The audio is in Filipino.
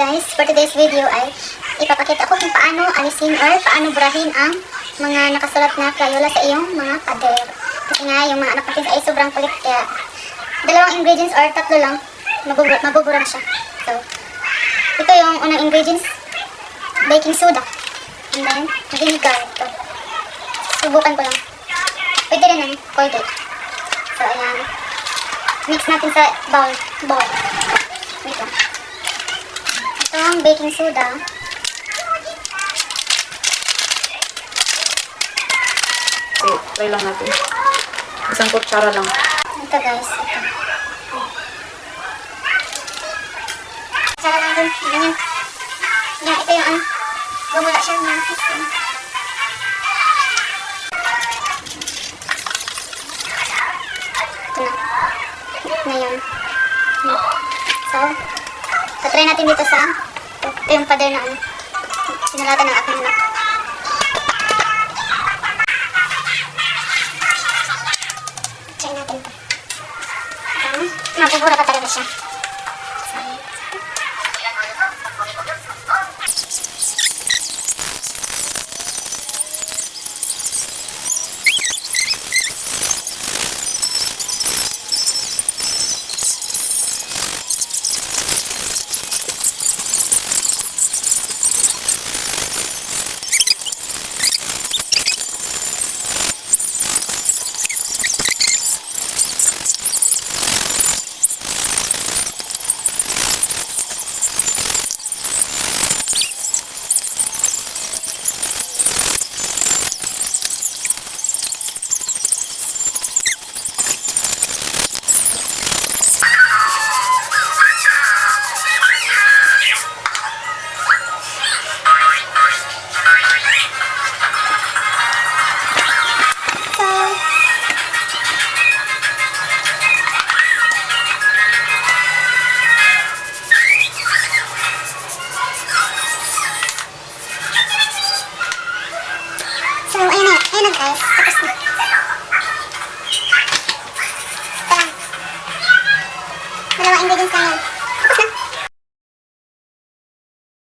guys, for today's video ay ipapakita ko kung paano alisin or paano burahin ang mga nakasulat na Crayola sa iyong mga pader. Kasi nga, yung mga anak natin ay sobrang kulit kaya dalawang ingredients or tatlo lang, mabubura, mabubura siya. So, ito yung unang ingredients, baking soda. And then, vinegar. Ito. Subukan ko lang. Pwede rin ng Colgate. So, ayan. Mix natin sa bowl. Bowl. Wait lang. Ang baking soda. Okay, try lang natin. Isang kutsara lang. Ito guys. Ito. Tsaka lang dun. Ganyan. Yan, ito yung ano. Gumula siya ng system. Ito na. Hmm. So, tatry natin dito sa ito yung pader na ano. Sinulatan ng aking anak. Try natin ito. Ayan. Mapupura ka talaga siya. Guys. Tapos na. Ito lang. Dalawang ingredients lang yan.